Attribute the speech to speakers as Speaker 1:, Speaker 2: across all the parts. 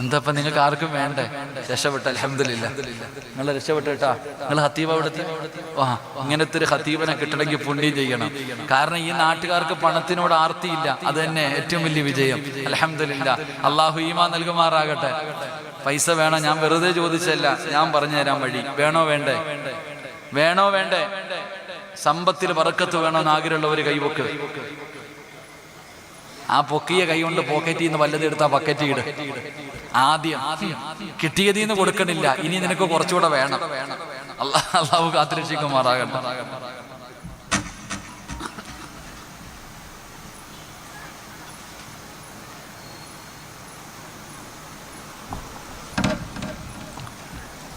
Speaker 1: എന്താ ഇപ്പൊ നിങ്ങൾക്ക് ആർക്കും വേണ്ടേ? രക്ഷപ്പെട്ട അലഹമില്ല നിങ്ങൾ രക്ഷപ്പെട്ടു നിങ്ങൾ ഹത്തീബ അവിടെ ആ ഇങ്ങനത്തെ ഒരു ഹത്തീബനെ കിട്ടണമെങ്കിൽ പുണ്യം ചെയ്യണം. കാരണം ഈ നാട്ടുകാർക്ക് പണത്തിനോട് ആർത്തിയില്ല. അത് തന്നെ ഏറ്റവും വലിയ വിജയം. അലഹമില്ല അള്ളാഹു ഈമാ നൽകുമാറാകട്ടെ. പൈസ വേണം? ഞാൻ വെറുതെ ചോദിച്ചല്ല. ഞാൻ പറഞ്ഞു തരാൻ വഴി. വേണോ? വേണ്ടേ? വേണോ? വേണ്ടേ? സമ്പത്തിൽ വറക്കത്ത് വേണമെന്ന് ആഗ്രഹമുള്ളവർ കൈവക്ക് ആ പൊക്കിയ കൈ കൊണ്ട് പോക്കറ്റിൽ നിന്ന് വല്ലത് എടുത്ത് ആ ആദ്യം കിട്ടിയതിൽ നിന്ന് കൊടുക്കണില്ല. ഇനി നിനക്ക് കുറച്ചുകൂടെ വേണം. അള്ളാഹു കാത്തിരക്ഷിക്കുമാറാകട്ടെ.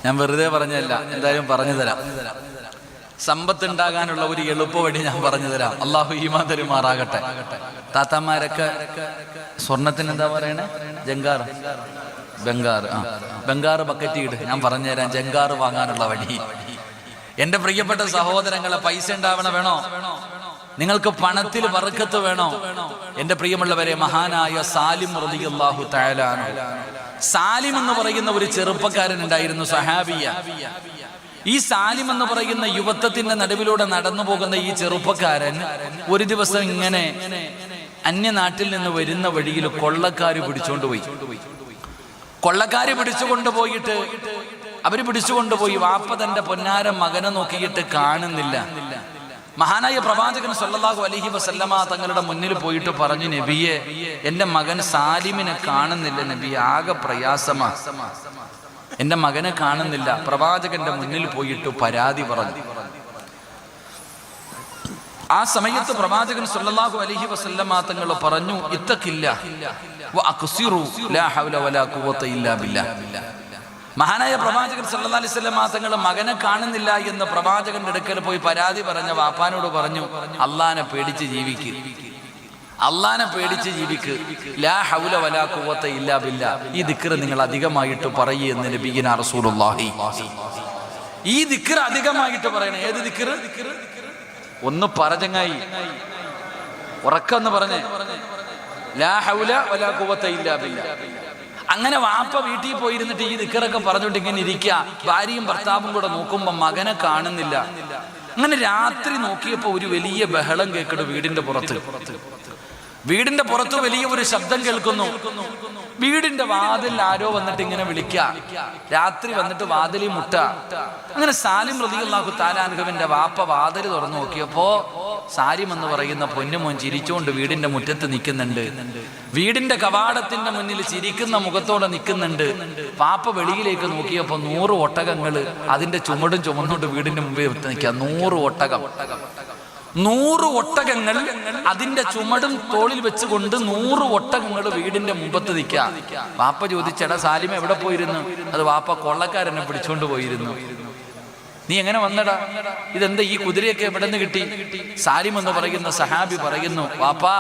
Speaker 1: ഞാൻ വെറുതെ പറഞ്ഞല്ല എന്തായാലും പറഞ്ഞു തരാം. സമ്പത്ത് ഉണ്ടാകാനുള്ള ഒരു എളുപ്പ വഴി ഞാൻ പറഞ്ഞു തരാം. അള്ളാഹു ഈമാൻ തരുമാറാകട്ടെ. താത്താമാരൊക്കെ സ്വർണത്തിന് എന്താ പറയണേ? ജങ്കാർ ബംഗാർ ആ. ബംഗാർ ബക്കറ്റ് ഇട്. ഞാൻ പറഞ്ഞു തരാം ജങ്കാർ വാങ്ങാനുള്ള വഴി. എന്റെ പ്രിയപ്പെട്ട സഹോദരങ്ങളെ പൈസ ഉണ്ടാവണ വേണോ? നിങ്ങൾക്ക് പണത്തിൽ വറുക്കത്ത് വേണോ? എന്റെ പ്രിയമുള്ളവരെ മഹാനായ സാലിം തആല അൻഹു. സാലിം എന്ന് പറയുന്ന ഒരു ചെറുപ്പക്കാരൻ ഉണ്ടായിരുന്നു സഹാബിയ. ഈ സാലിം എന്ന് പറയുന്ന യുവത്വത്തിന്റെ നടുവിലൂടെ നടന്നു പോകുന്ന ഈ ചെറുപ്പക്കാരൻ ഒരു ദിവസം ഇങ്ങനെ അന്യനാട്ടിൽ നിന്ന് വരുന്ന വഴിയിൽ കൊള്ളക്കാർ പിടിച്ചോണ്ട് പോയി. കൊള്ളക്കാര് പിടിച്ചുകൊണ്ട് പോയിട്ട് അവർ പിടിച്ചുകൊണ്ട് പോയി. വാപ്പ തന്റെ പൊന്നാര മകനെ നോക്കിയിട്ട് കാണുന്നില്ല. മഹാനായ പ്രവാചകൻ സല്ലല്ലാഹു അലൈഹി വസല്ലമ തങ്ങളുടെ മുന്നിൽ പോയിട്ട് പറഞ്ഞു നബിയെ എന്റെ മകൻ സാലിമിനെ കാണുന്നില്ല നബി ആകെ പ്രയാസമാ. എന്റെ മകനെ കാണുന്നില്ല. പ്രവാചകന്റെ മുന്നിൽ പോയിട്ട് പരാതി പറഞ്ഞു. ആ സമയത്ത് പ്രവാചകൻ സല്ലല്ലാഹു അലൈഹി വസല്ലമ തങ്ങൾ പറഞ്ഞു ഇത്തക്കില്ല. മഹാനായ പ്രവാചകൻ സല്ലല്ലാഹു അലൈഹി മാസങ്ങൾ മകനെ കാണുന്നില്ല എന്ന് പ്രവാചകന്റെ അടുക്കൽ പോയി പരാതി പറഞ്ഞ വാപ്പാനോട് പറഞ്ഞു അള്ളാനെ പേടിച്ച് ജീവിക്ക്. അള്ളാനെ പേടിച്ച് ജീവിക്ക്. ലാ ഹൗല വലാ ഖുവത ഇല്ലാ ബില്ലാ. ഈ ദിക്ർ നിങ്ങൾ അധികമായിട്ട് പറയൂ എന്ന് നബിയിന റസൂലുള്ളാഹി. ഈ ദിക്ർ അധികമായിട്ട് പറയണേ. ഏത് ദിക്ർ ഒന്ന് പറഞ്ഞങ്ങായി. ഉറക്കം എന്ന് പറഞ്ഞേ. ലാ ഹൗല വലാ ഖുവത ഇല്ലാ ബില്ലാ. അങ്ങനെ വാപ്പ വീട്ടിൽ പോയിരുന്നിട്ട് ഈ ദിക്കറൊക്കെ പറഞ്ഞിട്ട് ഇങ്ങനെ ഇരിക്കുക ഭാര്യയും ഭർത്താവും കൂടെ നോക്കുമ്പോ മകനെ കാണുന്നില്ല. അങ്ങനെ രാത്രി നോക്കിയപ്പോൾ ഒരു വലിയ ബഹളം കേൾക്കണു വീടിന്റെ പുറത്ത്. വീടിന്റെ പുറത്ത് വലിയ ഒരു ശബ്ദം കേൾക്കുന്നു. വീടിന്റെ വാതിൽ ആരോ വന്നിട്ട് ഇങ്ങനെ വിളിക്ക. രാത്രി വന്നിട്ട് വാതിലി മുട്ട. അങ്ങനെ സാലിം പ്രതികളാക്കു താലാനുഹവിന്റെ വാപ്പ വാതിൽ തുറന്നു നോക്കിയപ്പോ സാലിം എന്ന് പറയുന്ന പൊന്നുമോൻ ചിരിച്ചുകൊണ്ട് വീടിന്റെ മുറ്റത്ത് നിൽക്കുന്നുണ്ട്. വീടിന്റെ കവാടത്തിന്റെ മുന്നിൽ ചിരിക്കുന്ന മുഖത്തോടെ നിൽക്കുന്നുണ്ട്. പാപ്പ വെളിയിലേക്ക് നോക്കിയപ്പോ നൂറ് ഒട്ടകങ്ങൾ അതിന്റെ ചുമടും ചുമന്നുകൊണ്ട് വീടിന്റെ മുമ്പിൽ നിൽക്കുക. നൂറ് ഒട്ടകം. നൂറ് ഒട്ടകങ്ങൾ അതിന്റെ ചുമടും തോളിൽ വെച്ചുകൊണ്ട് നൂറ് ഒട്ടകങ്ങൾ വീടിന്റെ മുമ്പത്ത് നിൽക്കുക. വാപ്പ ചോദിച്ചടാ സാലിമ എവിടെ പോയിരുന്നു? അത് വാപ്പ കൊള്ളക്കാരനെ പിടിച്ചോണ്ട് പോയിരുന്നു. നീ എങ്ങനെ വന്നടാ? ഇതെന്താ ഈ കുതിരയൊക്കെ എവിടെ നിന്ന് കിട്ടി? സാലിം എന്ന് പറയുന്ന സഹാബി പറയുന്നു വാപ്പാ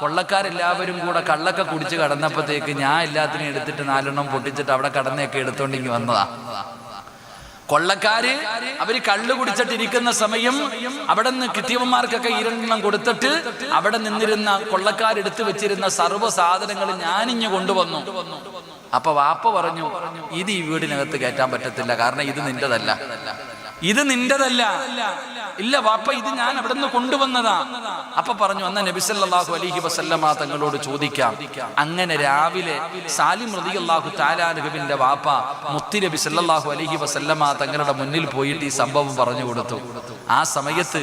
Speaker 1: കൊള്ളക്കാരെല്ലാവരും കൂടെ കള്ളൊക്കെ കുടിച്ച് കടന്നപ്പോഴത്തേക്ക് ഞാൻ എല്ലാത്തിനും എടുത്തിട്ട് നാലെണ്ണം പൊട്ടിച്ചിട്ട് അവിടെ കടന്നൊക്കെ എടുത്തോണ്ടെങ്കിൽ വന്നതാ. കൊള്ളക്കാര് അവർ കള്ളു കുടിച്ചിട്ടിരിക്കുന്ന സമയം അവിടെ നിന്ന് കിട്ടിയവന്മാർക്കൊക്കെ ഇരണ്ടെണ്ണം കൊടുത്തിട്ട് അവിടെ നിന്നിരുന്ന കൊള്ളക്കാരെടുത്ത് വെച്ചിരുന്ന സർവ സാധനങ്ങൾ ഞാനിഞ്ഞു കൊണ്ടുവന്നു. അപ്പൊ വാപ്പ പറഞ്ഞു ഇത് ഈ വീടിനകത്ത് കയറ്റാൻ പറ്റത്തില്ല കാരണം ഇത് നിന്റെതല്ല. ഇത് നിന്റെതല്ല. ഇല്ല വാപ്പ ഇത് ഞാൻ അവിടെ നിന്ന് കൊണ്ടുവന്നതാ. അപ്പൊ പറഞ്ഞു അന്ന നബിസല്ലാഹു അലൈഹി വസല്ലമ തങ്ങളോട് ചോദിക്കാം അങ്ങനെ രാവിലെ സാലിം റളിയല്ലാഹു താലാനുഹബിന്റെ വാപ്പ മുത്തി നബി സല്ലല്ലാഹു അലൈഹി വസല്ലമ തങ്ങളുടെ മുന്നിൽ പോയിട്ട് ഈ സംഭവം പറഞ്ഞു കൊടുത്തു. ആ സമയത്ത്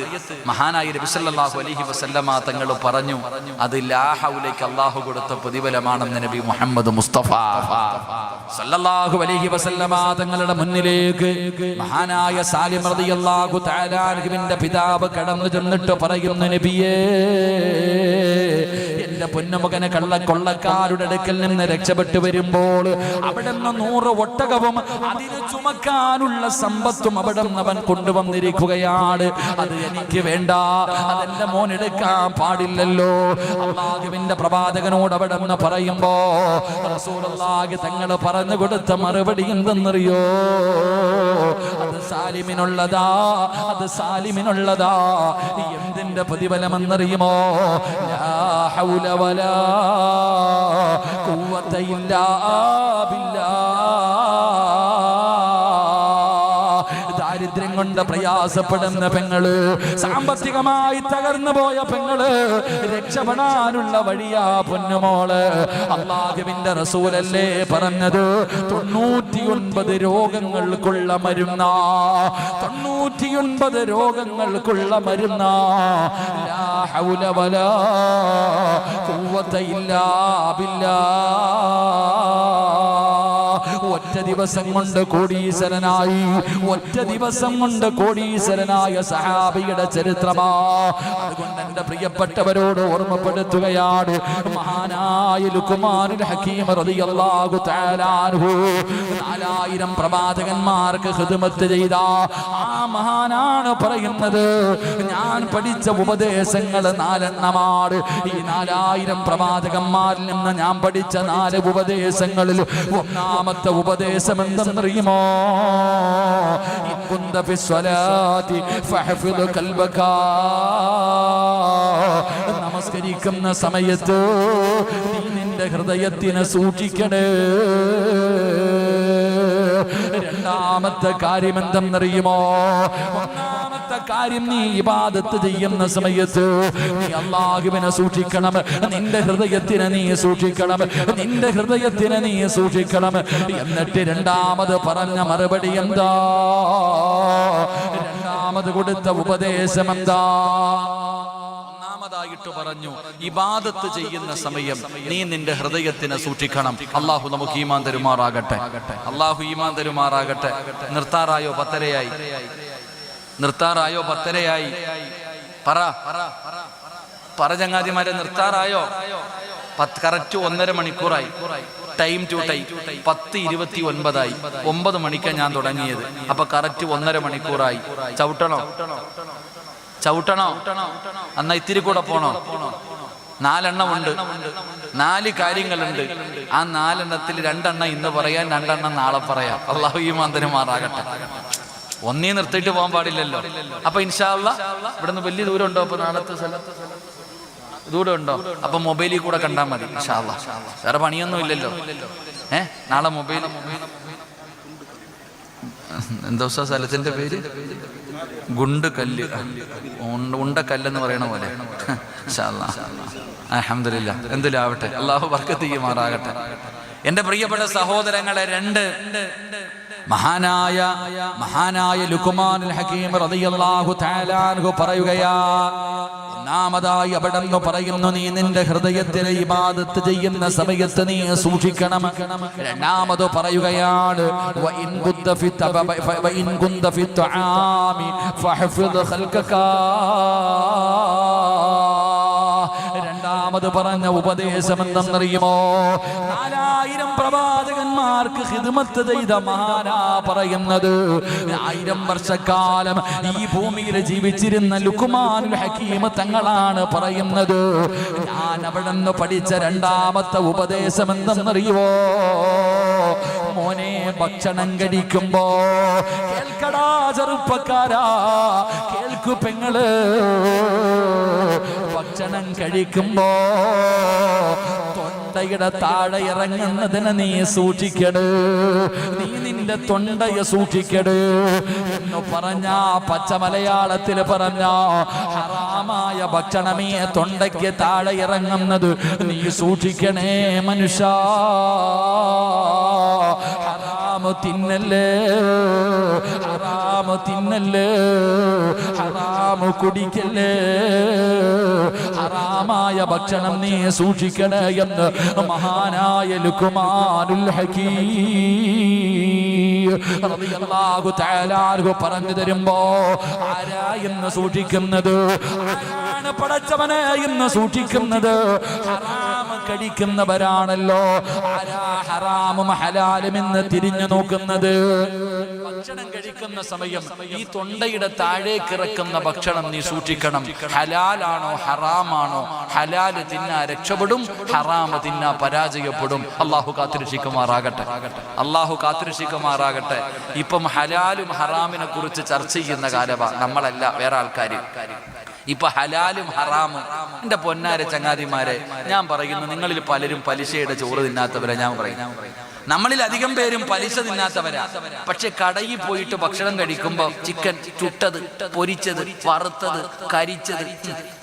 Speaker 1: മഹാനായ നബി അലഹി അലൈഹി വസല്ലമ തങ്ങൾ പറഞ്ഞു അത് ലാഹുലേക്ക് അള്ളാഹു കൊടുത്ത പ്രതിഫലമാണെന്ന് നബി മുഹമ്മദ് മുസ്തഫ. സല്ലല്ലാഹു അലൈഹി വസല്ലമ തങ്ങളുടെ മുന്നിലേക്ക് മഹാനായ സാലിം റളിയല്ലാഹു തആലാഹുവിന്റെ പിതാവ് കടന്നു ചെന്നിട്ട് പറയുന്നു നബിയേ എന്റെ പൊന്നുമകനെ കള്ള കൊള്ളക്കാരുടെ അടുക്കൽ നിന്ന് രക്ഷപ്പെട്ടു വരുമ്പോൾ അവിടെ നിന്ന് നൂറ് ഒട്ടകവും അതിന് ചുമക്കാനുള്ള സമ്പത്തും അവിടെ നിന്ന് അവൻ കൊണ്ടുവന്നിരിക്കുകയാണ്. അത് എനിക്ക് വേണ്ട. അതെന്റെ മോൻ എടുക്കാൻ പാടില്ലല്ലോ. അള്ളാഹുവിന്റെ പ്രവാചകനോട് അവിടെ നിന്ന് പറയുമ്പോ റസൂലുള്ളാഹി തങ്ങൾ പറഞ്ഞു കൊടുത്ത മറുപടി എന്തെന്നറിയോ? അത് സാലിമിനുള്ളതാ. അത് സാലിമിനുള്ളതാ. എന്തിന്റെ പ്രതിഫലമെന്നറിയുമോ? ലാ ഹൗല
Speaker 2: കൊണ്ട് പ്രയാസപ്പെടുന്ന പെങ്ങൾ സാമ്പത്തികമായി തകർന്നു പോയ പെങ്ങൾ രക്ഷപ്പെടാനുള്ള വഴിയാ പൊന്നുമോൾ. അള്ളാഹുവിന്റെ റസൂലല്ലേ പറഞ്ഞത്? തൊണ്ണൂറ്റിയൊൻപത് രോഗങ്ങൾക്കുള്ള മരുന്ന. തൊണ്ണൂറ്റിയൊൻപത് രോഗങ്ങൾക്കുള്ള മരുന്ന. ഇല്ലാ ഒറ്റ ദിവസം കൊണ്ട് കോടീശ്വരനായി ഒറ്റ ദിവസം കൊണ്ട് കോടീശ്വരനായ സഹാബിയുടെ ചരിത്രമാ. അതുകൊണ്ട് എന്റെ പ്രിയപ്പെട്ടവരോട് ഓർമ്മപ്പെടുത്തുകയാണ് മഹാനായ ലുക്കുമാനുൽ ഹക്കീം റളിയല്ലാഹു തആല അൻഹു. നാലായിരം പ്രവാചകന്മാർക്ക് ഹിദ്മത്ത് ചെയ്ത ആ മഹാനാണ് പറയുന്നത് ഞാൻ പഠിച്ച ഉപദേശങ്ങൾ നാലെണ്ണമാണ്. ഈ നാലായിരം പ്രവാചകന്മാരിൽ നിന്ന് ഞാൻ പഠിച്ച നാല് ഉപദേശങ്ങളിൽ ഒന്നാമത്തെ ഉപദേശം എന്തെന്നറിയുമോ നമസ്കരിക്കുന്ന സമയത്ത് നീ നിന്റെ ഹൃദയത്തിനെ സൂക്ഷിക്കണേ. രണ്ടാമത്തെ കാര്യം എന്തെന്നറിയുമോ ഒന്നാമത്തെ കാര്യം നീ ഇബാദത്ത് ചെയ്യുന്ന സമയത്ത് നീ അള്ളാഹുവിനെ സൂക്ഷിക്കണം. നിന്റെ ഹൃദയത്തിനെ നീ സൂക്ഷിക്കണം. നിന്റെ ഹൃദയത്തിനെ നീ സൂക്ഷിക്കണം. എന്നിട്ട് രണ്ടാമത് പറഞ്ഞ മറുപടി എന്താ? രണ്ടാമത് കൊടുത്ത ഉപദേശം എന്താ?
Speaker 1: ഒന്നാമതായിട്ട് പറഞ്ഞു ഇബാദത്ത് ചെയ്യുന്ന സമയം നീ നിന്റെ ഹൃദയത്തിനെ സൂക്ഷിക്കണം. അള്ളാഹു നമുക്ക് ഈമാൻ തരുമാറാകട്ടെ. അള്ളാഹു ഈമാൻ തരുമാറാകട്ടെ. നിർത്താറായോ പത്തരയായി? നിർത്താറായോ പത്തരയായി? പറ. പറ ചങ്ങാതിമാരെ നിർത്താറായോ? പത്ത് കറക്റ്റ് ഒന്നര മണിക്കൂറായി. ടൈം ടു ടൈം പത്ത് ഇരുപത്തി ഒൻപതായി ഒമ്പത് മണിക്കാണ് ഞാൻ തുടങ്ങിയത്. അപ്പൊ കറക്റ്റ് ഒന്നര മണിക്കൂറായി. ചവിട്ടണോ? ചവിട്ടണോ? എന്നാ ഇത്തിരി കൂടെ പോണോ? നാലെണ്ണമുണ്ട്. നാല് കാര്യങ്ങളുണ്ട്. ആ നാലെണ്ണത്തിൽ രണ്ടെണ്ണം ഇന്ന് പറയാൻ രണ്ടെണ്ണം നാളെ പറയാം. അള്ളാഹു ഈ മന്ദിരമാറാകട്ടെ ഒന്നേ നിർത്തിയിട്ട് പോകാൻ പാടില്ലല്ലോ. അപ്പൊ ഇൻഷാല്ല ഇവിടുന്ന് വലിയ ദൂരം ഉണ്ടോ അപ്പൊ നാളത്തെ സ്ഥലത്ത് ദൂരം ഉണ്ടോ അപ്പൊ മൊബൈലിൽ കൂടെ കണ്ടാൽ മതി ഇൻഷാല്ല വേറെ പണിയൊന്നും ഇല്ലല്ലോ. ഏഹ് നാളെ മൊബൈൽ. എന്താ സ്ഥലത്തിന്റെ പേര്? ഗുണ്ട് കല്ല്. ഉണ്ട- കല്ലെന്ന് പറയണ പോലെ. അഹമ്മദില്ല എന്തിലാവട്ടെ? അള്ളാഹു വർക്കത്ത് ചെയ്യുമാറാകട്ടെ എന്റെ പ്രിയപ്പെട്ട സഹോദരങ്ങളെ രണ്ട്
Speaker 2: മഹാനായ മഹാനായ ലുക്കുമാനുൽ ഹക്കീം റളിയല്ലാഹു തആല പറയുകയാ ഒന്നാമതായി അവിടെന്ന് പറയുന്നു നീ നിന്റെ ഹൃദയത്തിലെ ഇബാദത്ത് ചെയ്യുന്ന സമയത്ത് നീ സൂക്ഷിക്കണം. രണ്ടാമത് പറയുകയാണ് രണ്ടാമത് പറഞ്ഞ ഉപദേശം എന്തെന്നറിയുമോ? നാലായിരം പ്രവാചകന്മാർക്ക് ഹിദ്മത്ത് ചെയ്ത മഹാനാ പറയുന്നത്. ആയിരം വർഷക്കാലം ഈ ഭൂമിയിൽ ജീവിച്ചിരുന്ന ലുക്കുമാനുൽ ഹക്കീം തങ്ങളാണ് പറയുന്നത്. ഞാൻ അവിടെ നിന്ന് പഠിച്ച രണ്ടാമത്തെ ഉപദേശം എന്തെന്നറിയോ മോനെ ഭക്ഷണം കഴിക്കുമ്പോ കേൾക്കടാ ചെറുപ്പക്കാരാ കേൾക്കു പെങ്ങൾ. ഭക്ഷണം കഴിക്കുമ്പോ തൊണ്ടയുടെ താഴെ ഇറങ്ങുന്നതിനെ നീ സൂക്ഷിക്കട്. നീ നിന്റെ തൊണ്ടയെ സൂക്ഷിക്കട് എന്ന് പറഞ്ഞ പച്ച മലയാളത്തിൽ പറഞ്ഞ ഹറാമായ ഭക്ഷണമേ തൊണ്ടയ്ക്ക് താഴെ ഇറങ്ങുന്നത് നീ സൂക്ഷിക്കണേ മനുഷ്യ. ഹറാമ് തിന്നല്ലേ ഹറാമ തിന്നല്ലേ ഹറാമ് കുടിക്കല്ലേ ഹറാമായ ഭക്ഷണം നീ സൂക്ഷിക്കണേ എന്ന് മഹാനായ ലുക്കുമാനുൽ ഹക്കീം റളിയല്ലാഹു തആല അൻഹു പറഞ്ഞു തരുമ്പോ ആരാ എന്ന് സൂക്ഷിക്കുന്നത്? പടച്ചവനെ ഇന്ന് സൂക്ഷിക്കുന്നത് ഹറാം കഴിക്കുന്നവരാണല്ലോ. ഹറാമും ഹലാലും എന്ന് തിരിഞ്ഞു നോക്കുന്നത്? ഭക്ഷണം കഴിക്കുന്ന സമയം ഈ തൊണ്ടയുടെ താഴേക്ക് ഇറക്കുന്ന ഭക്ഷണം നീ സൂക്ഷിക്കണം. ഹലാലാണോ ഹറാമാണോ? ഹലാൽ തിന്നാ രക്ഷപ്പെടും ഹറാമ് തിന്നാ പരാജയപ്പെടും. അള്ളാഹു കാത്തിരക്ഷിക്കുമാറാകട്ടെ. അള്ളാഹു കാത്തിരക്ഷിക്കുമാറാകട്ടെ. ഇപ്പം ഹലാലും ഹറാമിനെ കുറിച്ച് ചർച്ച ചെയ്യുന്ന കാലവാ. നമ്മളല്ല വേറെ ആൾക്കാർ
Speaker 1: ഇപ്പൊ ഹലാലും ഹറാമും. എന്റെ പൊന്നാര ചങ്ങാതിമാരെ ഞാൻ പറയുന്നു നിങ്ങളിൽ പലരും പലിശയുടെ ചോറ് തിന്നാത്തവരാ ഞാൻ പറയുന്നു. നമ്മളിൽ അധികം പേരും പലിശ തിന്നാത്തവരാ. പക്ഷെ കടയിൽ പോയിട്ട് ഭക്ഷണം കഴിക്കുമ്പോ ചിക്കൻ ചുട്ടത് പൊരിച്ചത് വറുത്തത് കരിച്ചത്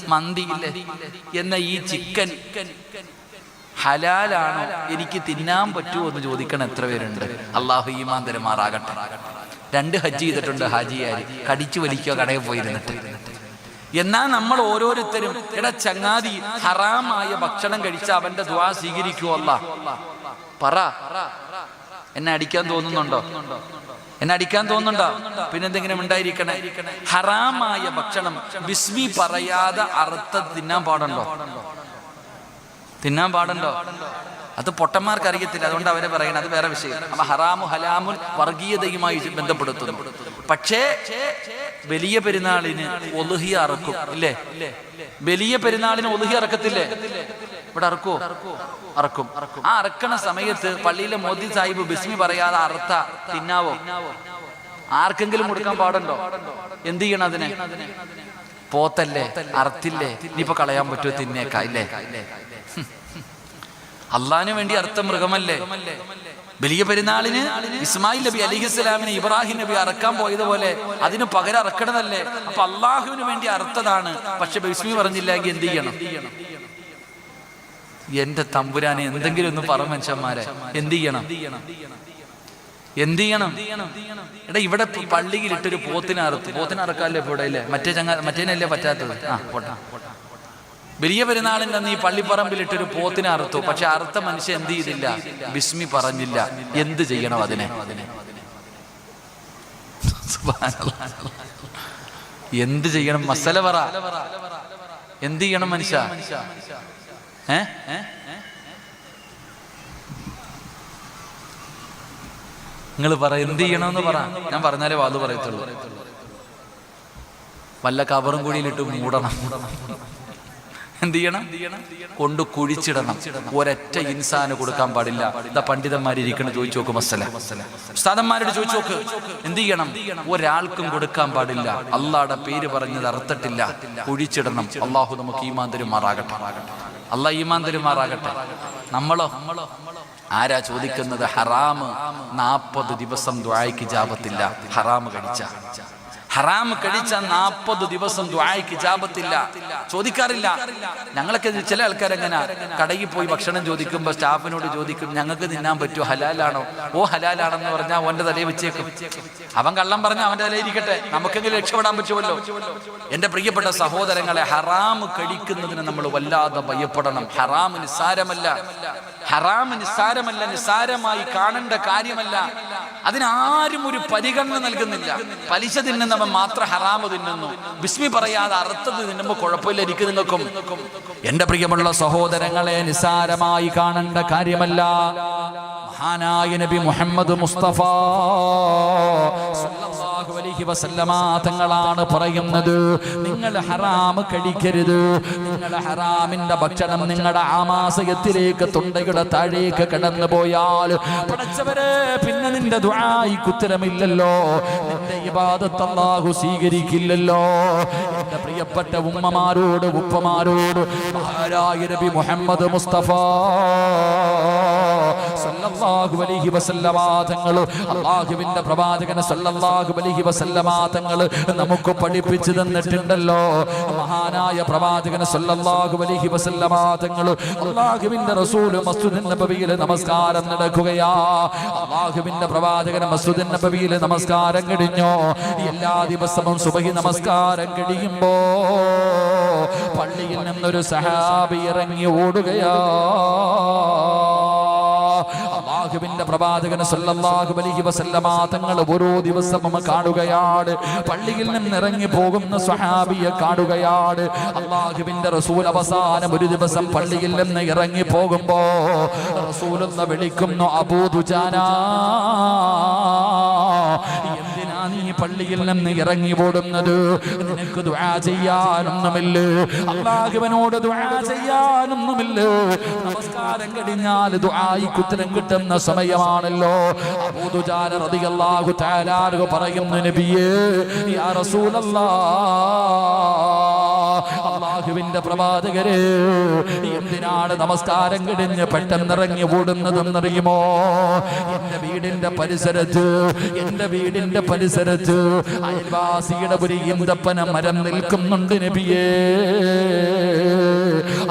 Speaker 1: മന്തിയില്ലേ? എന്ന ഈ ചിക്കൻ ഹലാലാണോ എനിക്ക് തിന്നാൻ പറ്റുമോ എന്ന് ചോദിക്കണം എത്ര പേരുണ്ട്? അള്ളാഹു ഈമാൻ തരുമാറാകട്ടെ. രണ്ട് ഹജ്ജ് ചെയ്തിട്ടുണ്ട് ഹാജിയായി കടിച്ചു വലിക്കോ കടയിൽ പോയിരുന്നിട്ട്. എന്നാൽ നമ്മൾ ഓരോരുത്തരും ഇട ചങ്ങാതി ഹറാമായ ഭക്ഷണം കഴിച്ച അവന്റെ ദ്വാ സ്വീകരിക്കുവല്ല പറ. എന്നെ അടിക്കാൻ തോന്നുന്നുണ്ടോ? എന്നെ അടിക്കാൻ തോന്നുന്നുണ്ടോ? പിന്നെന്തെങ്കിലും ഉണ്ടായിരിക്കണേ? ഹറാമായ ഭക്ഷണം ബിസ്മി പറയാതെ അറുത്ത തിന്നാൻ പാടുണ്ടോ? തിന്നാൻ പാടുണ്ടോ? അത് പൊട്ടന്മാർക്ക് അറിയത്തില്ല അതുകൊണ്ട് അവരെ പറയണം അത് വേറെ വിഷയം. അപ്പൊ ഹറാമു ഹലാമുൽ വർഗീയതയുമായി ബന്ധപ്പെടുത്തുന്നു. പക്ഷേ വലിയ പെരുന്നാളിന് ഒലുഹി അറക്കും ഇല്ലേ? വലിയ പെരുന്നാളിന് ഒലുഹി അറക്കത്തില്ലേ? ഇവിടെ അറക്കോ? അറക്കും. ആ അറക്കണ സമയത്ത് പള്ളിയിലെ മോദി സാഹിബ് ബിസ്മി പറയാതെ അറുത്ത തിന്നാവോ? ആർക്കെങ്കിലും കൊടുക്കാൻ പാടുണ്ടോ? എന്ത് ചെയ്യണം അതിനെ? പോത്തല്ലേ? അറുത്തില്ലേ? ഇനിയിപ്പോ കളയാൻ പറ്റുമോ തിന്നേക്കാ ഇല്ലേ? അള്ളാഹിനു വേണ്ടി അർത്ഥം മൃഗമല്ലേ? വലിയ പെരുന്നാളിന് ഇസ്മായിൽ നബി അലിഹിസ്ലാമിനെ ഇബ്രാഹിം നബി അറക്കാൻ പോയതുപോലെ അതിന് പകരം അറക്കണതല്ലേ? അപ്പൊ അള്ളാഹുവിന് വേണ്ടി അറുത്തതാണ്. പക്ഷെ ബിസ്മി പറഞ്ഞില്ലെങ്കിൽ എന്ത് ചെയ്യണം? എന്റെ തമ്പുരാനെ എന്തെങ്കിലും ഒന്ന് പറ മനുഷ്യന്മാരെ. എന്ത് ചെയ്യണം? എന്ത് ചെയ്യണം? എടാ ഇവിടെ പള്ളിയിൽ ഇട്ടൊരു പോത്തിനെ പോത്തിനറക്കാല്ലേ ഇവിടെ ഇല്ലേ? മറ്റേ ചങ്ങ മറ്റേനല്ലേ പറ്റാത്തത്? ആ പോട്ടെ. വലിയ പെരുന്നാളിന്റെ അന്ന് ഈ പള്ളിപ്പറമ്പിൽ ഇട്ടൊരു പോത്തിനെ അറുത്തു. പക്ഷെ അറുത്ത മനുഷ്യൻ എന്ത് ചെയ്തില്ല? ബിസ്മി പറഞ്ഞില്ല. എന്ത് ചെയ്യണം അതിനെ. എന്ത് ചെയ്യണം? മസല പറ. എന്ത് ചെയ്യണം മനുഷ്യ? നിങ്ങൾ പറ എന്ത് ചെയ്യണമെന്ന് പറ. ഞാൻ പറഞ്ഞാലേ വാത് പറയത്തുള്ളൂ. വല്ല കവറും കൂടിയിലിട്ട് മൂടണം. എന്ത് ചെയ്യണം കൊണ്ട് കുഴിച്ചിടണം. ഒരൊറ്റ ഇൻസാന് കൊടുക്കാൻ പാടില്ല. ഇതാ പണ്ഡിതന്മാരിയ്ക്കണം ചോദിച്ചു നോക്ക് മസല ഉസ്താദന്മാരോട് ചോദിച്ചു നോക്ക്. എന്ത് ചെയ്യണം ഒരാൾക്കും കൊടുക്കാൻ പാടില്ല. അള്ളാടെ പേര് പറഞ്ഞത് അർത്ഥത്തില്ല കുഴിച്ചിടണം. അള്ളാഹു നമുക്ക് ഈമാൻ തരുമാറാകട്ടെ. അള്ളാഹ് ഈമാൻ തരുമാറാകട്ടെ. നമ്മളോ? ആരാ ചോദിക്കുന്നത്? ഹറാമ് നാപ്പത് ദിവസം ദ്വായ്ക്ക് ജാപത്തില്ല. ഹറാമ് കഴിച്ച. ഹറാം കഴിച്ച നാൽപ്പത് ദിവസം ദ്വായ്ക്ക് ജാപത്തില്ല ചോദിക്കാറില്ല. ഞങ്ങളൊക്കെ ചില ആൾക്കാരെങ്ങനെ കടയിൽ പോയി ഭക്ഷണം ചോദിക്കുമ്പോൾ സ്റ്റാഫിനോട് ചോദിക്കും ഞങ്ങൾക്ക് തിന്നാൻ പറ്റുമോ ഹലാലാണോ? ഓ ഹലാലാണെന്ന് പറഞ്ഞാൽ അവന്റെ തലയിൽ വെച്ചേക്കും. അവൻ കള്ളം പറഞ്ഞ അവന്റെ തലയിൽ ഇരിക്കട്ടെ. നമുക്കെങ്കിലും രക്ഷപ്പെടാൻ പറ്റുമല്ലോ. എന്റെ പ്രിയപ്പെട്ട സഹോദരങ്ങളെ ഹറാം കഴിക്കുന്നതിന് നമ്മൾ വല്ലാതെ ഭയപ്പെടണം. ഹറാം നിസ്സാരമല്ല. ഹറാം നിസ്സാരമല്ല. നിസ്സാരമായി കാണേണ്ട കാര്യമല്ല. അതിനാരും ഒരു പരിഗണന നൽകുന്നില്ല. പലിശ തിന്നുന്നവൻ മാത്രം ഹറാമ് തിന്നുന്നു. ബിസ്മി പറയാതെ അർത്ഥത്തിൽ തിന്നുമ്പോൾ കുഴപ്പമില്ല എനിക്ക് നിങ്ങൾക്കും.
Speaker 2: എന്റെ പ്രിയമുള്ള സഹോദരങ്ങളെ നിസാരമായി കാണേണ്ട കാര്യമല്ല. മഹാനായ നബി മുഹമ്മദ് മുസ്തഫ തങ്ങളാണ് പറയുന്നത് നിങ്ങൾ ഹറാം കഴിക്കരുത്. നിങ്ങൾ ഹറാമിന്റെ ഭക്ഷണം നിങ്ങളുടെ ആമാശയത്തിലേക്ക് തൊണ്ടയുടെ താഴേക്ക് കടന്നു പോയാൽ പിന്നെ നിന്റെ ദുആയിക്ക് ഉത്തരമില്ലല്ലോ. നിന്റെ ഇബാദത്ത് അല്ലാഹു സ്വീകരിക്കില്ലല്ലോ. എന്റെ പ്രിയപ്പെട്ട ഉമ്മമാരോട് ഉപ്പമാരോട് മഹാരായ നബി മുഹമ്മദ് മുസ്തഫ. സല്ലല്ലാഹു അലൈഹി വസല്ലമ തങ്ങൾ അല്ലാഹുവിന്റെ പ്രവാചകൻ സല്ലല്ലാഹു അലൈഹി വസല്ലമ തങ്ങൾ നമുക്ക് പഠിപ്പിച്ചു തന്നിട്ടുണ്ടല്ലോ. മഹാനായ പ്രവാചകൻ സല്ലല്ലാഹു അലൈഹി വസല്ലമ തങ്ങൾ അല്ലാഹുവിന്റെ റസൂൽ മസ്ജിദ് നമസ്കാരം നടക്കുകയാ. അള്ളാഹുവിന്റെ പ്രവാചകൻ മസ്ജിദ് നബവിയിൽ നമസ്കാരം കഴിഞ്ഞോ? എല്ലാ ദിവസവും സുബഹി നമസ്കാരം കഴിയുമ്പോ പള്ളിയിൽ നിന്നൊരു സഹാബി ഇറങ്ങി ഓടുകയാ. അള്ളാഹുവിന്റെ പ്രവാചകന് സല്ലല്ലാഹു അലൈഹി വസല്ലമ തങ്ങൾ ഓരോ ദിവസവും കാണുകയാണ്. പള്ളിയിൽ നിന്ന് ഇറങ്ങി പോകുന്ന സ്വഹാബിയെ കാണുകയാണ്. അള്ളാഹുവിന്റെ റസൂൽ അവസാനം ഒരു ദിവസം പള്ളിയിൽ നിന്ന് ഇറങ്ങി പോകുമ്പോ റസൂൽ എന്ന് വിളിക്കുന്നു അബൂദുജാന പള്ളിയിൽ നിന്ന് ഇറങ്ങി ഓടുന്നത്. നിനക്ക് ദുആ ചെയ്യാനൊന്നുമില്ല. അള്ളാഹുവിനോട് ദുആ ചെയ്യാനൊന്നുമില്ല. നമസ്കാരം കഴിഞ്ഞാൽ ദുആയിക്ക് ഉത്തരം കിട്ടുന്ന സമയമാണല്ലോ. അബൂദുജാല റളിയല്ലാഹു തആല പറയുന്നു നബിയേ യാ റസൂലല്ലാഹ് അള്ളാഹുവിന്റെ പ്രവാചകരെ എന്തിനാണ് നമസ്കാരം കിടിഞ്ഞ് പെട്ടെന്നിറങ്ങി ഓടുന്നതെന്നറിയുമോ? എന്റെ വീടിന്റെ പരിസരത്ത് എന്റെ വീടിന്റെ പരിസരത്ത് അയൽവാസിയുടെ ഒരു ഈന്തപ്പന മരം നിൽക്കുന്നുണ്ട് നബിയേ.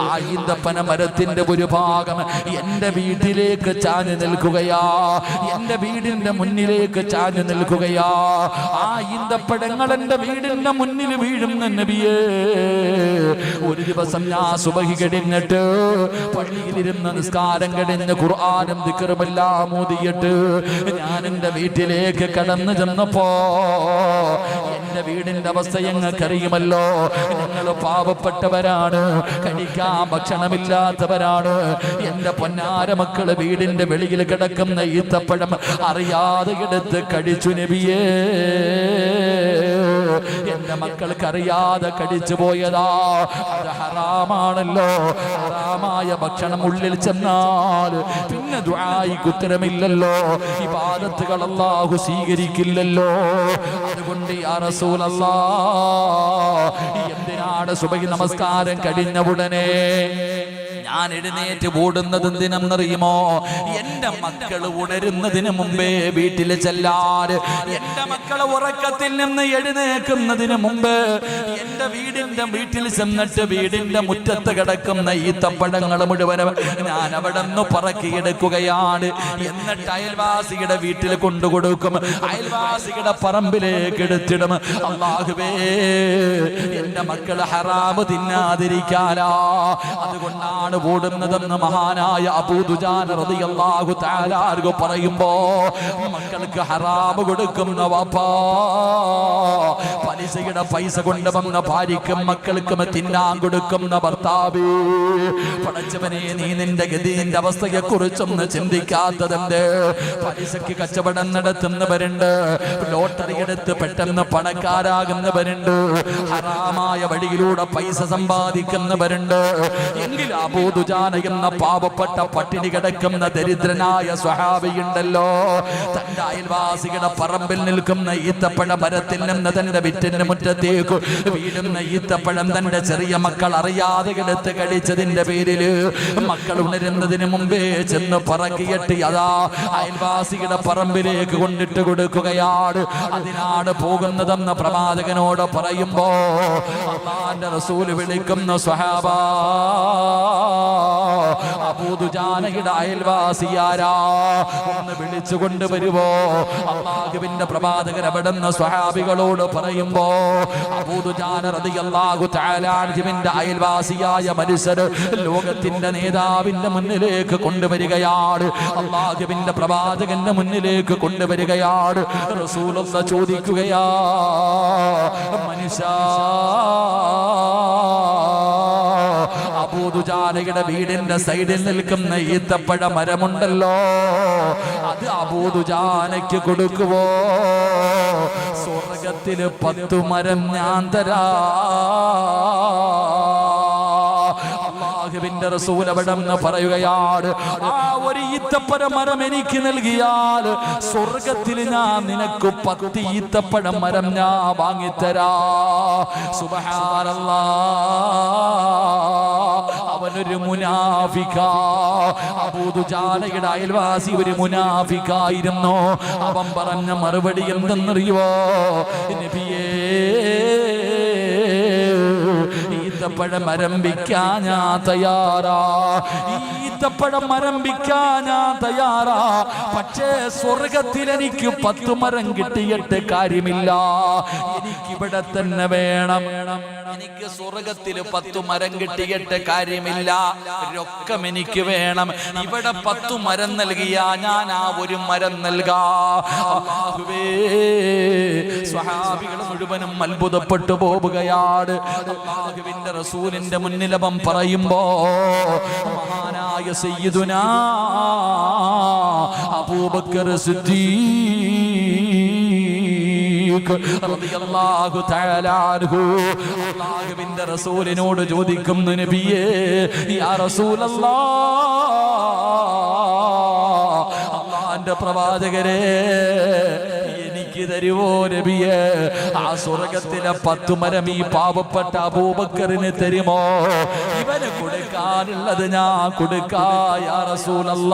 Speaker 2: ആ ഈന്തപ്പന മരത്തിന്റെ ഒരു ഭാഗം എന്റെ വീട്ടിലേക്ക് ചാഞ്ഞു നിൽക്കുകയാ. എന്റെ വീടിന്റെ മുന്നിലേക്ക് ചാഞ്ഞു നിൽക്കുകയാ. ആ ഈന്തപ്പഴങ്ങൾ എന്റെ വീടിന്റെ മുന്നിൽ വീഴുന്ന നബിയേ. ഒരു ദിവസം ഞാൻ സുബഹി കഴിഞ്ഞിട്ട് പള്ളിയിലിരുന്ന് നിസ്കാരം കഴിഞ്ഞ് ഖുർആാനും ദിക്കറുമെല്ലാം ഊതിയിട്ട് ഞാൻ എന്റെ വീട്ടിലേക്ക് കടന്നു ചെന്നപ്പോ എന്റെ വീടിന്റെ അവസ്ഥ ഞങ്ങൾക്കറിയുമല്ലോ. ഞങ്ങൾ പാവപ്പെട്ടവരാണ്. കഴിക്കാൻ ഭക്ഷണമില്ലാത്തവരാണ്. എന്റെ പൊന്നാര മക്കൾ വീടിന്റെ വെളിയിൽ കിടക്കുന്ന ഈത്തപ്പഴം അറിയാതെ എടുത്ത് കഴിച്ചു നബിയേ. എന്റെ മക്കൾക്ക് അറിയാതെ കടിച്ചു പോയതാ. അത് ഹറാമാണല്ലോ. ഹറാമായ ഭക്ഷണം ഉള്ളിൽ ചെന്നാൽ പിന്നെ ദ്വായിക്ക് ഉത്തരമില്ലല്ലോ. ഈ പാദത്തുകൾ അള്ളാഹു സ്വീകരിക്കില്ലല്ലോ. അതുകൊണ്ട് യാ റസൂലല്ലാ എന്തിനാണ് സുബഹി നമസ്കാരം കഴിഞ്ഞ ഉടനെ? ഞാൻ എഴുന്നേറ്റ് ഓടുന്നത് എന്തിനെന്നറിയുമോ? എന്റെ മക്കൾ ഉണരുന്നതിന് മുമ്പേ വീട്ടിൽ ചെല്ലാറ്. എന്റെ മക്കൾ ഉറക്കത്തിൽ നിന്ന് എഴുന്നേക്കുന്നതിന് മുമ്പ് എന്റെ വീടിന്റെ വീട്ടിൽ ചെന്നിട്ട് വീടിന്റെ മുറ്റത്ത് കിടക്കുന്ന ഈ തപ്പടങ്ങൾ മുഴുവനും ഞാൻ അവിടെ നിന്ന് പറക്കിയെടുക്കുകയാണ് എന്നിട്ട് അയൽവാസിയുടെ വീട്ടിൽ കൊണ്ടുകൊടുക്കും അയൽവാസിയുടെ പറമ്പിലേക്ക് എടുത്തിടും. അള്ളാഹുവേ എന്റെ മക്കൾ ഹറാമ് തിന്നാതിരിക്കാനാ. അതുകൊണ്ടാണ് ഓടുന്നതെന്ന് മഹാനായ അബൂദുജാൻ റളിയല്ലാഹു പറയുമ്പോ മക്കൾക്ക് ഹറാമ് കൊടുക്കുന്ന വാപ്പാ പലിശയുടെ പൈസ കൊണ്ട് വന്ന ഭാര്യയ്ക്കും മക്കൾക്കും തിന്നാൻ കൊടുക്കുന്ന ഭർത്താവ് പടച്ചവനെ നീ നിന്റെ ഗതിന്റെ അവസ്ഥയെ കുറിച്ചൊന്ന് ചിന്തിക്കാത്തതെന്ത്? പലിശക്ക് കച്ചവടം നടത്തുന്നവരുണ്ട് ലോട്ടറി എടുത്ത് പെട്ടെന്ന് പണക്കാരാകുന്നവരുണ്ട് ഹറാമായ വഴിയിലൂടെ പൈസ സമ്പാദിക്കുന്നവരുണ്ട്. എങ്കിൽ അബൂദുജാന എന്ന പാവപ്പെട്ട പട്ടിണി കിടക്കുന്ന ദരിദ്രനായ സ്വഹാബിയുണ്ടല്ലോ. തന്റെ അയൽവാസികളുടെ പറമ്പിൽ നിൽക്കുന്ന ഈത്തപ്പഴ മരത്തിൽ നിന്ന് തന്റെ വിറ്റിന്റെ മുറ്റത്തേക്ക് വീഴുന്ന ഈത്തപ്പഴം തന്റെ ചെറിയ മക്കൾ അറിയാതെ എടുത്ത് കഴിച്ചതിന്റെ പേരിൽ മക്കൾ ഉണരുന്നതിന് മുമ്പേ ചെന്ന് പറക്കിയിട്ട് അതാ അയൽവാസികളുടെ പറമ്പിലേക്ക് കൊണ്ടിട്ട് കൊടുക്കുകയാണ്. അതിനാണ് പോകുന്നതെന്ന് പ്രവാചകനോട് പറയുമ്പോ അള്ളാന്റെ റസൂൽ വിളിക്കുന്ന സ്വഹാബ അബൂദുജാനയുടെ അയൽവാസിയാരാ? ഒന്ന് വിളിച്ചു കൊണ്ടുവരുവോ അള്ളാഹുവിന്റെ പ്രവാചകൻ അവിടുന്ന് സ്വഹാബികളോട് പറയുമ്പോ അബൂദുജാന റളിയല്ലാഹു തആല അയൽവാസിയായ മനുഷ്യർ ലോകത്തിന്റെ നേതാവിന്റെ മുന്നിലേക്ക് കൊണ്ടുവരികയാണ്. അള്ളാഹുവിന്റെ പ്രവാചകന്റെ മുന്നിലേക്ക് കൊണ്ടുവരികയാണ്. റസൂലുള്ള ചോദിക്കുകയാ മനുഷ്യ അബൂദുജാനയുടെ വീടിന്റെ സൈഡിൽ നിൽക്കുന്ന ഈത്തപ്പഴ മരമുണ്ടല്ലോ. അത് അബൂദുജാനയ്ക്ക് കൊടുക്കുവോ? സ്വർഗത്തിൽ പത്തു മരം ഞാൻ തരാ. അള്ളാഹുവിന്റെ റസൂൽ അവിടെ പറയുകയാണ് ആ ഒരു ഈത്തപ്പഴ മരം എനിക്ക് നൽകിയാൽ സ്വർഗത്തിൽ ഞാൻ നിനക്ക് പത്ത് ഈത്തപ്പഴ മരം ഞാൻ വാങ്ങിത്തരാ. സുബഹാനല്ലാ. അവനൊരു മുനാഫിക അബൂദുജാലയുടെ അയൽവാസി ഒരു മുനാഫിക്കായിരുന്നു. അവൻ പറഞ്ഞ മറുപടി എന്തെന്നറിയോ നബിയേ ഈത്തപ്പഴം മരംഭിക്കാൻ ഞാൻ തയ്യാറാ. ഈത്തപ്പഴം മരംഭിക്കാൻ ഞാൻ തയ്യാറാ. പക്ഷേ സ്വർഗത്തിൽ എനിക്ക് പത്തു മരം കിട്ടിയിട്ട് കാര്യമില്ല. എനിക്കിവിടെ തന്നെ വേണം. എനിക്ക് സ്വർഗത്തിൽ പത്തു മരം കിട്ടിയിട്ട് കാര്യമില്ല. രൊക്കം എനിക്ക് വേണം. ഇവിടെ പത്തു മരം നൽകിയ ഞാൻ ആ ഒരു മരം നൽകാ. സ്വഹാബികൾ മുഴുവനും അത്ഭുതപ്പെട്ടു പോവുകയാണ്. റസൂലിന്റെ മുന്നിലവൻ പറയുമ്പോ മഹാനായ സയ്യിദുനാ അബൂബക്കർ അല്ലാഹുവിന്റെ റസൂലിനോട് ചോദിക്കുന്നു നബിയേ യാ റസൂലല്ലാ. അള്ളാന്റെ പ്രവാചകരെ എനിക്ക് തരുവോ നബിയെ? ആ സ്വർഗത്തിലെ പത്തു മരം ഈ പാവപ്പെട്ട അബൂബക്കറിന് തരുമോ? ഇവന് കൊടുക്കാനുള്ളത് ഞാൻ കൊടുക്കായൂലല്ല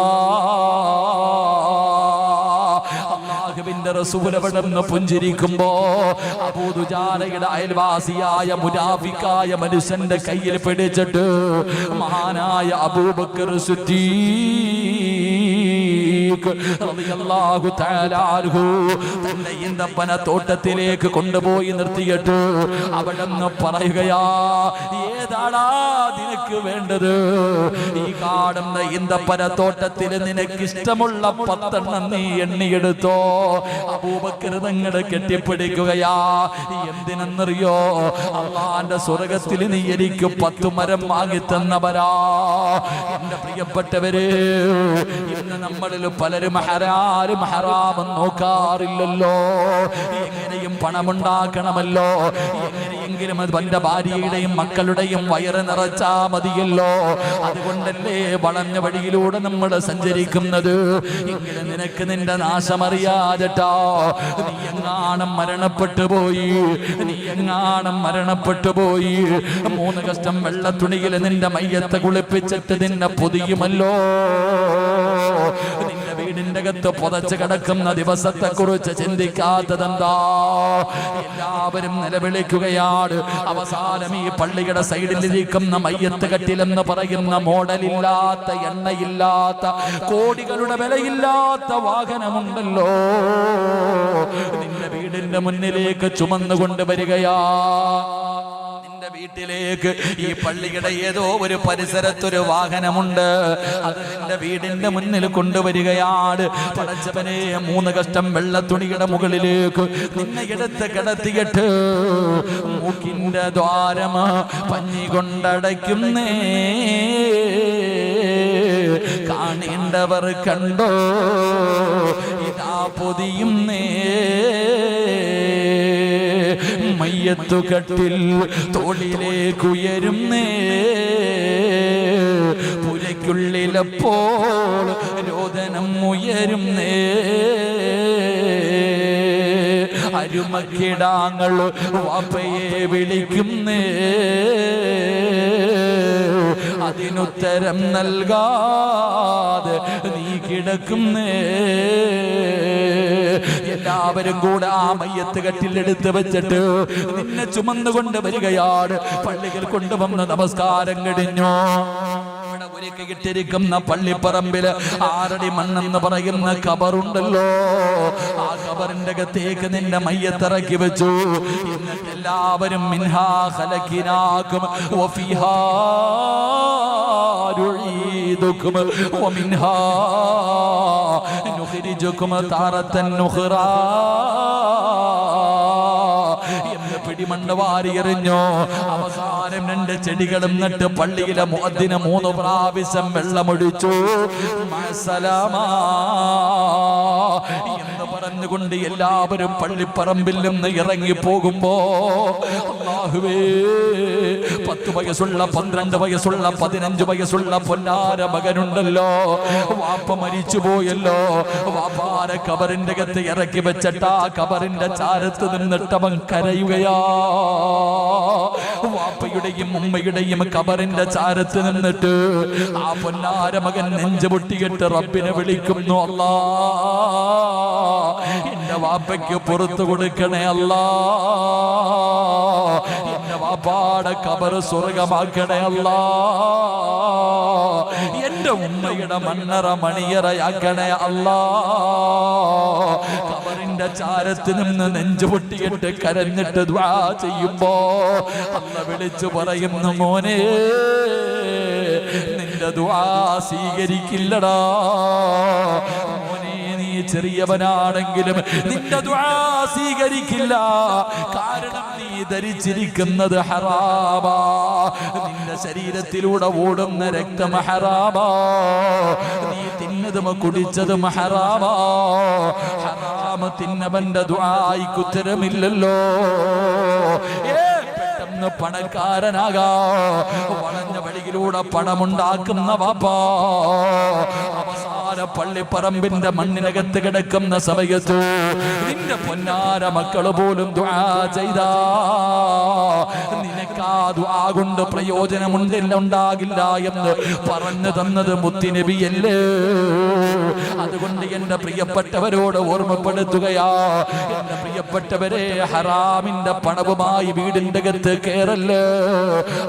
Speaker 2: അള്ളാഹുവിന്റെ റസൂൽ അവിടുന്ന് പുഞ്ചിരിക്കുമ്പോ അബൂദുജാലയുടെ അയൽവാസിയായ മുനാഫിക്കായ മനുഷ്യന്റെ കയ്യിൽ പിടിച്ചിട്ട് മഹാനായ അബൂബക്കർ സിദ്ദീഖ് തന്റെ തോട്ടത്തിലേക്ക് കൊണ്ടുപോയി നിർത്തിയിട്ട്. അവിടെന്ന് പറയുകയാ ഏതാടാ നിനക്ക് വേണ്ടത്? ഈ കാണുന്ന ഈന്തപ്പന തോട്ടത്തിൽ നിനക്ക് ഇഷ്ടമുള്ള പത്തെണ്ണം നീ എണ്ണിയെടുത്തോ. അപൂപകൃതങ്ങൾ കെട്ടിപ്പിടിക്കുകയാ. എന്തിനെന്നറിയോ? അള്ളാന്റെ സ്വർഗത്തിൽ നീ എനിക്ക് പത്തു മരം വാങ്ങി തന്നവരാ എന്റെ പ്രിയപ്പെട്ടവര് ഇന്ന് നമ്മളിൽ പലരും ഹരാരും ഹറാമം നോക്കാറില്ലല്ലോ. എങ്ങനെയും പണമുണ്ടാക്കണമല്ലോ. എങ്ങനെയെങ്കിലും അത് തന്റെ ഭാര്യയുടെയും മക്കളുടെയും വയറ് നിറച്ചാ മതിയല്ലോ. അതുകൊണ്ടല്ലേ വളഞ്ഞ വഴിയിലൂടെ നമ്മൾ സഞ്ചരിക്കുന്നത്? എങ്കിലും നിനക്ക് നിന്റെ നാശമറിയാതെട്ടോ. നീ എങ്ങാണം മരണപ്പെട്ടു പോയി? നീ എങ്ങാണം മരണപ്പെട്ടു പോയി? മൂന്ന് കഷ്ടം വെള്ളത്തുണിയിൽ നിന്റെ മയ്യത്തെ കുളിപ്പിച്ചിട്ട് നിന്നെ പൊതിയുമല്ലോ. വീടിന്റെ അകത്ത് പുതച്ച് കിടക്കുന്ന ദിവസത്തെ കുറിച്ച് ചിന്തിക്കാത്തതെന്താ? എല്ലാവരും നിലവിളിക്കുകയാണ്. അവസാനം ഈ പള്ളിയുടെ സൈഡിലിരിക്കുന്ന മയ്യത്ത് കട്ടിലെന്ന് പറയുന്ന മോഡലില്ലാത്ത എണ്ണയില്ലാത്ത കോടികളുടെ വിലയില്ലാത്ത വാഹനമുണ്ടല്ലോ. നിന്റെ വീടിന്റെ മുന്നിലേക്ക് ചുമന്നുകൊണ്ട് വരികയാ. വീട്ടിലേക്ക്. ഈ പള്ളിയുടെ ഏതോ ഒരു പരിസരത്തൊരു വാഹനമുണ്ട്. അത് വീടിന്റെ മുന്നിൽ കൊണ്ടുവരികയാണ്. പടച്ചവനെ മൂന്ന് കഷ്ടം വെള്ള തുണിയുടെ മുകളിലേക്ക് നിന്നെ എടുത്ത് കിടത്തിയിട്ട് മൂക്കിന്റെ ദ്വാരമ പഞ്ഞി കൊണ്ടടയ്ക്കുന്നേ കാണേണ്ടവർ കണ്ടോ? ഇതാ പൊതിയുന്നേ. മയ്യത്തു കട്ടിൽ തോളിലേക്കുയരുന്നേ പുരയ്ക്കുള്ളിലപ്പോൾ രോദനം ഉയരുന്നേ അരുമക്കിടാങ്ങൾ വാപ്പയെ വിളിക്കുന്നേ അതിനുത്തരം നൽകാതെ നീ കിടക്കുന്നേ. എല്ലാവരും കൂടെ ആ മയ്യത്ത് കട്ടിലെടുത്ത് വെച്ചിട്ട് നിന്നെ ചുമന്നുകൊണ്ട് വരികയാണ്. പള്ളികൾ കൊണ്ടുവന്ന് നമസ്കാരം കഴിഞ്ഞു. ആണ് ഒരുക്കിയിട്ടിരിക്കുന്ന പള്ളിപ്പറമ്പിൽ ആറടി മണ്ണെന്ന് പറയുന്ന കബറുണ്ടല്ലോ ആ കബറിന്റെ അകത്തേക്ക് നിന്റെ മയ്യത്തിറക്കി വെച്ചു. എല്ലാവരും മിൻഹാ ഹലക്കിനാക്കും ും താറത്തൻ നുഹ്റാ കരിമണ്ണ് എറിഞ്ഞോ അവസാനം രണ്ട് ചെടികളും നട്ട് പള്ളിയിലെ മുഖത്തിന് മൂന്ന് പ്രാവശ്യം വെള്ളമൊഴിച്ചു. പറഞ്ഞുകൊണ്ട് എല്ലാവരും പള്ളിപ്പറമ്പിൽ നിന്ന് ഇറങ്ങി പോകുമ്പോ പത്ത് വയസ്സുള്ള പന്ത്രണ്ട് വയസ്സുള്ള പതിനഞ്ച് വയസ്സുള്ള പൊന്നാര മകനുണ്ടല്ലോ. വാപ്പ മരിച്ചു പോയല്ലോ വാപ്പാര കബറിന്റെ അകത്ത് ഇറക്കി വെച്ചിട്ട് കബറിന്റെ ചാരത്ത് നിന്നിട്ടവൻ കരയുകയാ. വാപ്പയുടെയും ഉമ്മയുടെയും കബറിന്റെ ചാരത്ത് നിന്നിട്ട് ആ പൊന്നാര മകൻ നെഞ്ചു പൊട്ടിയിട്ട് റബ്ബിനെ വിളിക്കുന്നു അല്ലാ എന്റെ വാപ്പയ്ക്ക് പുറത്തു കൊടുക്കണേ അല്ലാ എന്റെ വാപ്പാടെ കബറ് സ്വർഗമാക്കണേ അല്ലാ എന്റെ ഉമ്മയുടെ മണ്ണറ മണിയറയാക്കണേ അല്ലാ കബറിന്റെ ചാരത്ത് നിന്ന് നെഞ്ചു പൊട്ടിയിട്ട് കരഞ്ഞിട്ട് ചെയ്യുമ്പോ അല്ല വിളിച്ചു പറയുന്നു മോനെ നിന്റെ ദ്വാ സ്വീകരിക്കില്ലടാ. ചെറിയവനാണെങ്കിലും നിന്റെ സ്വീകരിക്കില്ല. കാരണം നീ ധരിച്ചിരിക്കുന്നത് ഹറാബാ നിന്റെ ശരീരത്തിലൂടെ ഓടുന്ന രക്തം ഹറാബാ നീ തിന്നതും കുടിച്ചതും ഹറാമാ ഹറാമ തിന്നവന്റെ ദ്വായിക്ക് ഉത്തരമില്ലല്ലോ. പണക്കാരനാകാ. വളഞ്ഞ വഴിയിലൂടെ പണമുണ്ടാക്കുന്ന വാപ്പാ. പള്ളിപ്പറമ്പിന്റെ മണ്ണിനകത്ത് കിടക്കുന്ന സമയത്ത് നിന്റെ പൊന്നാര മക്കൾ പോലും ദുആ ചെയ്താ. പ്രയോജനമുണ്ടില്ല ഉണ്ടാകില്ല എന്ന് പറഞ്ഞു തന്നത് മുത്തിനബിയല്ലേ? അതുകൊണ്ട് എന്റെ പ്രിയപ്പെട്ടവരോട് ഓർമ്മപ്പെടുത്തുകയാ. എന്റെ പ്രിയപ്പെട്ടവരെ ഹറാമിന്റെ പണവുമായി വീടിന്റെ അകത്ത് കേറല്ലേ?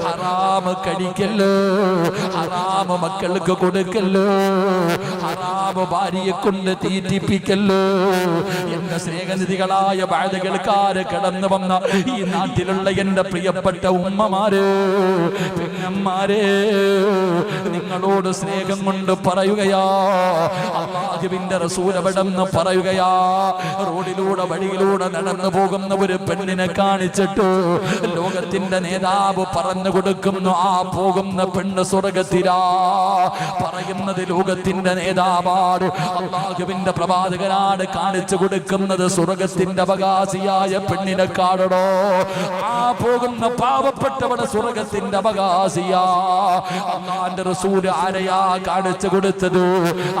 Speaker 2: ഹറാമ് കടിക്കല്ലോ ഹറാമ് മക്കൾക്ക് കൊടുക്കല്ലോ? ഹറാമ് ഭാര്യയെ കൊണ്ട് തീറ്റിപ്പിക്കല്ലോ. എന്റെ സ്നേഹനിധികളായ ബാധകൾക്കാര് കടന്നു വന്ന ഈ നാട്ടിലുള്ള എന്റെ പ്രിയപ്പെട്ട ഉമ്മമാര് പെങ്ങന്മാരെ നിങ്ങളോട് സ്നേഹം കൊണ്ട് പറയുകയാ. അള്ളാഹുവിന്റെ റസൂലവിടെന്ന് പറയുകയാ. റോഡിലൂടെ വഴിയിലൂടെ നടന്നു പോകുന്ന ഒരു പെണ്ണിനെ കാണിച്ചിട്ട് ലോകത്തിന്റെ നേതാവ് പറഞ്ഞു കൊടുക്കുന്നു ആ പോകുന്ന പെണ്ണ് സ്വർഗത്തിലാ പറയുന്നത് ലോകത്തിന്റെ നേതാവാണ് അള്ളാഹുവിന്റെ പ്രവാചകനാണ് കാണിച്ചു കൊടുക്കുന്നത് സ്വർഗത്തിന്റെ അവകാശിയായ പെണ്ണിനെ കാണണോ? ആ പോകുന്ന പാവപ്പെട്ടവടെ സ്വർഗത്തിന്റെ അവകാശിയാ. അള്ളാന്റെ റസൂൽ ആരെയാ കാണിച്ചു കൊടുത്തത്?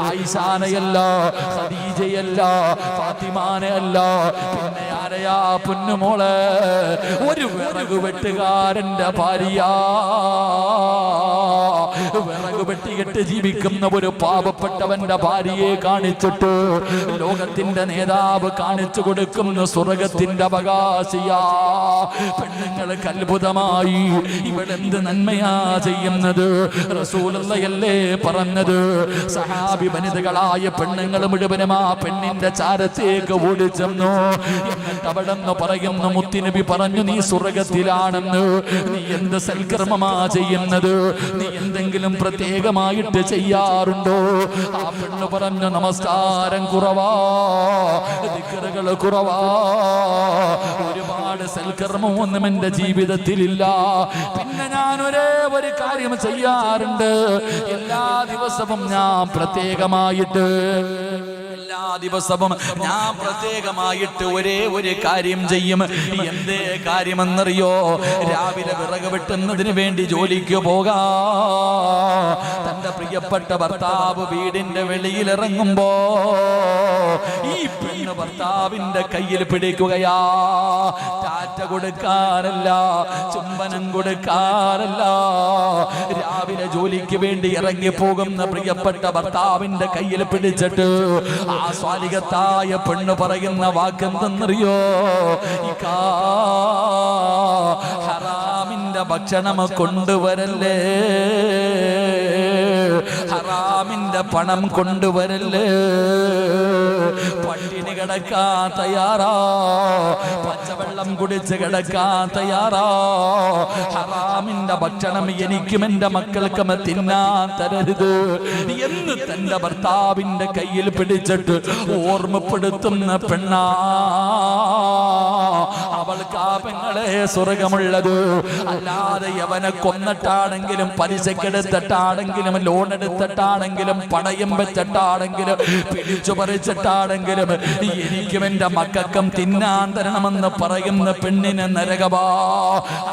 Speaker 2: ആയിഷാനയല്ല ഖദീജയല്ല ഫാത്തിമാനയല്ല. പിന്നെ ആരെയാ പൊന്നുമോളെ? ഒരു വിറക് വെട്ടുകാരന്റെ ഭാര്യ. വിറക് വെട്ടികെട്ട് ജീവിക്കുന്ന ഒരു പാവപ്പെട്ടവന്റെ ഭാര്യയെ കാണിച്ചിട്ട് ലോകത്തിന്റെ നേതാവ് കാണിച്ചു കൊടുക്കുന്ന സ്വർഗത്തിന്റെ അവകാശിയാ. പെണ്ണുങ്ങൾക്ക് അത്ഭുതമായി ഇവളെന്ത് നന്മയാ ചെയ്യുന്നത്? റസൂലല്ലേ പറഞ്ഞത്? സഹാബി വനിതകളായ പെണ്ണുങ്ങൾ മുഴുവനും ആ പെണ്ണിന്റെ ചാരത്തേക്ക് ഓടിച്ചെന്നു. എന്നിട്ട് അവിടെ നിന്ന് പറയുന്നു മുത്തിനബി പറഞ്ഞു നീ സ്വർഗത്തിലാണെന്ന്. നീ എന്ത് സൽക്കർമ്മമാ ചെയ്യുന്നത്? നീ എന്തെങ്കിലും പ്രത്യേകമായിട്ട് ചെയ്യാറുണ്ടോ? ആ പെണ്ണ് പറഞ്ഞു നമസ്കാരം കുറവാ കുറവാ. ഒരുപാട് സൽക്കർമ്മമൊന്നും എന്റെ ജീവിതത്തിലില്ല. പിന്നെ ഞാൻ ഒരേ ഒരു കാര്യം ചെയ്യാറുണ്ട്. എല്ലാ ദിവസവും ഞാൻ പ്രത്യേകമായിട്ട് ദിവസവും ഞാൻ പ്രത്യേകമായിട്ട് ഒരേ ഒരു കാര്യം ചെയ്യും. എന്തേ കാര്യമെന്നറിയോ? രാവിലെ വിറക് വെട്ടുന്നതിന് വേണ്ടി ജോലിക്ക് പോകാ. തന്റെ പ്രിയപ്പെട്ട ഭർത്താവ് വീടിന്റെ വെളിയിൽ ഇറങ്ങുമ്പോ ഈ പെണ്ണ് ഭർത്താവിന്റെ കയ്യിൽ പിടിക്കുകയാ. ടാറ്റ കൊടുക്കാറല്ല ചുംബനം കൊടുക്കാറല്ല. രാവിലെ ജോലിക്ക് വേണ്ടി ഇറങ്ങി പോകുന്ന പ്രിയപ്പെട്ട ഭർത്താവിന്റെ കയ്യിൽ പിടിച്ചിട്ട് ആ സ്വാലികത്തായ പെണ്ണ് പറയുന്ന വാക്കെന്തെന്നറിയോ? ഹറാമിന്റെ ഭക്ഷണം കൊണ്ടുവരല്ലേ? ഹറാമിന്റെ പണം കൊണ്ടുവരല്ലേ? പട്ടിണി കിടക്കാൻ തയ്യാറാ? പച്ചവെള്ളം കുടിച്ച് കിടക്കാൻ തയ്യാറോ. ഹറാമിന്റെ ഭക്ഷണം എനിക്കും എന്റെ മക്കൾക്കും തിന്നാൻ തരരുത്. എന്ന് തന്റെ ഭർത്താവിന്റെ കയ്യിൽ പിടിച്ചിട്ട് ഓർമ്മപ്പെടുത്തുന്ന പെണ്ണാ. അവൾക്ക് ആ പെങ്ങളെ സ്വർഗമുള്ളത്. അല്ലാതെ അവനെ കൊന്നിട്ടാണെങ്കിലും പലിശക്കെടുത്തിട്ടാണെങ്കിലും ലോൺ എടുത്തിട്ടാണെങ്കിലും പണയം വെച്ചിട്ടാണെങ്കിലും പിടിച്ചു പറിച്ചിട്ടാണെങ്കിലും എനിക്കും എന്റെ മക്കൾക്കും തിന്നാൻ തരണമെന്ന് പറയുന്ന പെണ്ണിന് നരകവാ.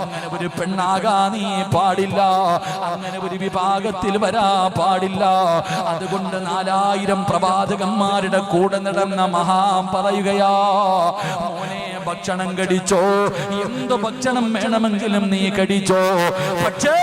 Speaker 2: അങ്ങനെ ഒരു പെണ്ണാകാ നീ പാടില്ല. അങ്ങനെ ഒരു വിഭാഗത്തിൽ വരാ പാടില്ല. അതുകൊണ്ട് നാലായിരം പ്രവാചകന്മാരുടെ കൂടെ നടന്ന മഹാ പറയുകയാ ഭക്ഷണം കടിച്ചോ എന്ത് ഭക്ഷണം വേണമെങ്കിലും നീ കടിച്ചോ പക്ഷേ